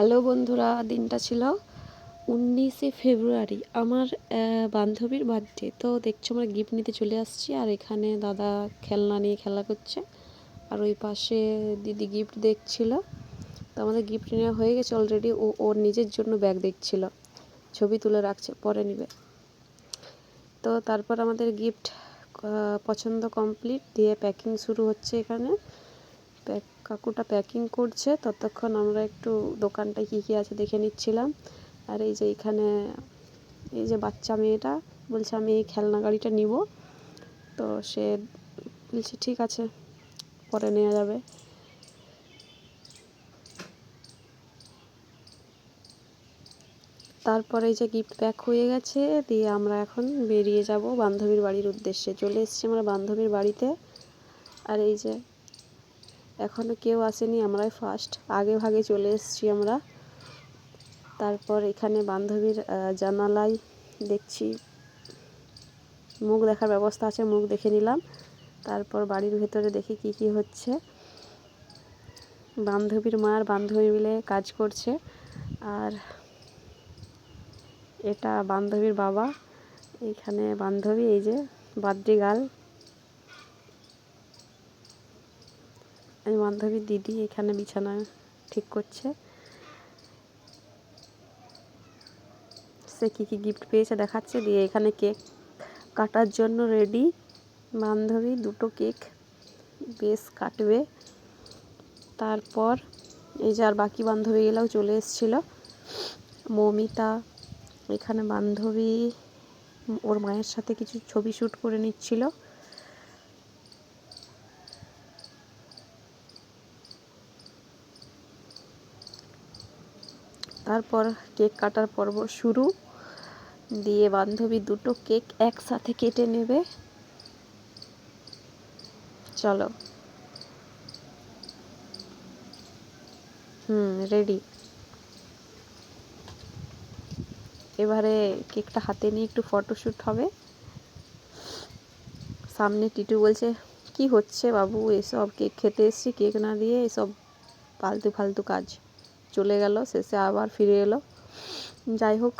Hello বন্ধুরা, দিনটা ছিল উনিশে ফেব্রুয়ারি, আমার বান্ধবীর বার্থডে তো দেখছ আমরা গিফট নিতে চলে আসছি আর এখানে দাদা খেলনা নিয়ে খেলা করছে আর ওই পাশে দিদি গিফট দেখছিল। তো আমাদের গিফট নেওয়া হয়ে গেছে অলরেডি ও, ওর নিজের জন্য ব্যাগ দেখছিল। ছবি তুলে রাখছে, পরে নিবে। তো তারপর আমাদের গিফট পছন্দ কমপ্লিট দিয়ে প্যাকিং শুরু হচ্ছে এখানে। প্যাক, কাকুটা প্যাকিং করছে, ততক্ষণ আমরা একটু দোকানটায় কী কী আছে দেখে নিচ্ছিলাম। আর এই যে এখানে, এই যে বাচ্চা মেয়েটা, বলছে আমি এই খেলনা গাড়িটা নিব। তো সে বলছে, ঠিক আছে, পরে নেওয়া যাবে। তারপরে এই যে গিফট প্যাক হয়ে গেছে, দিয়ে আমরা এখন বেরিয়ে যাব বান্ধবীর বাড়ির উদ্দেশ্যে। চলে এসেছি আমরা বান্ধবীর বাড়িতে। আর এই যে এখনও কেউ আসেনি, আমরাই ফার্স্ট আগে ভাগে চলে এসেছি আমরা। তারপর এখানে বান্ধবীর জানালায় দেখছি। মুখ দেখার ব্যবস্থা আছে, মুখ দেখে নিলাম। তারপর বাড়ির ভেতরে দেখি কি কি হচ্ছে। বান্ধবীর মা আর বান্ধবী মিলে কাজ করছে। আর এটা বান্ধবীর বাবা। এখানে বান্ধবী, এই যে বার্থডে গার্ল এই বান্ধবীর দিদি এখানে বিছানা ঠিক করছে। সে কী কী গিফট পেয়েছে দেখাচ্ছে। দিয়ে এখানে কেক কাটার জন্য রেডি বান্ধবী দুটো কেক বেশ কাটবে। তারপর এই যে আর বাকি বান্ধবীগুলোও চলে এসেছিল। মৌমিতা, এখানে বান্ধবী, ওর মায়ের সাথে কিছু ছবি শ্যুট করে নিচ্ছিল। তারপর কেক কাটার পর্ব শুরু। দিয়ে বান্ধবী দুটো কেক একসাথে কেটে নেবে। চলো। হুম রেডি এবারে কেকটা হাতে নিয়ে একটু ফটোশ্যুট হবে। সামনে টিটু বলছে, কি হচ্ছে বাবু? এসব কেক খেতে এসছি, কেক না দিয়ে এসব ফালতু ফালতু কাজ। চলে গেল শেষে আবার ফিরে এলো। যাই হোক।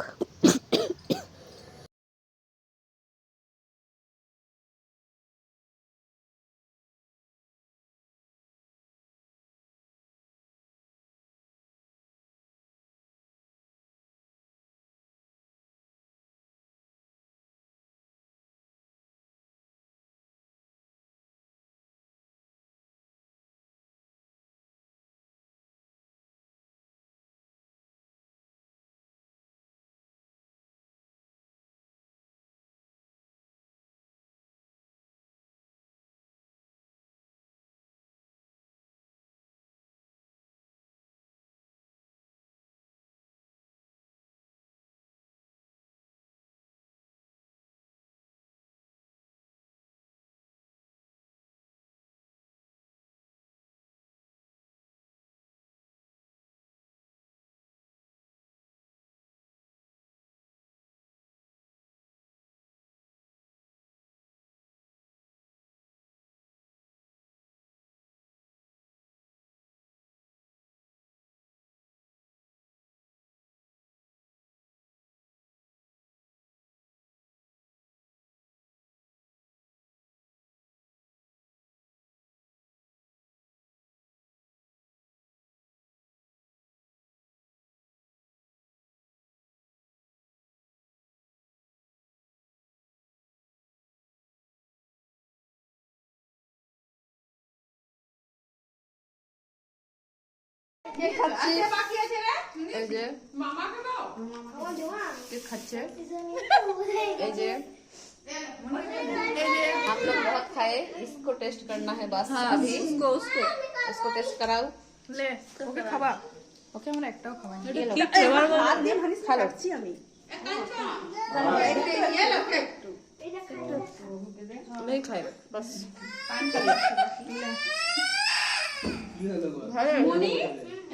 आप लोग बहुत खाए इसको टेस्ट करना है बस हाँ, अभी उसको उसको उसको टेस्ट कराओ ले ओके খাবা ওকে আমরা একটাও খাবাই এটা কি ফ্লেভার বলো আর দিন হানিস খাচ্ছি আমি नहीं खाए बस पानी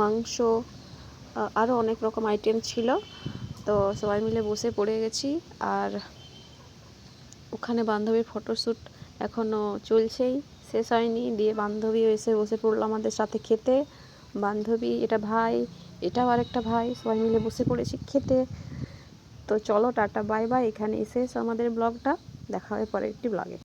মাংস আরও অনেক রকম আইটেম ছিল। তো সবাই মিলে বসে পড়ে গেছি আর ওখানে বান্ধবীর ফটোশ্যুট এখনও চলছেই। শেষ হয়নি, দিয়ে বান্ধবীও এসে বসে পড়ল আমাদের সাথে খেতে। বান্ধবী, এটা ভাই, এটাও আরেকটা ভাই, সবাই মিলে বসে পড়েছি খেতে। তো চলো টাটা, বাই বাই এখানে শেষ আমাদের ব্লগটা। দেখা হবে পরে একটি ব্লগে।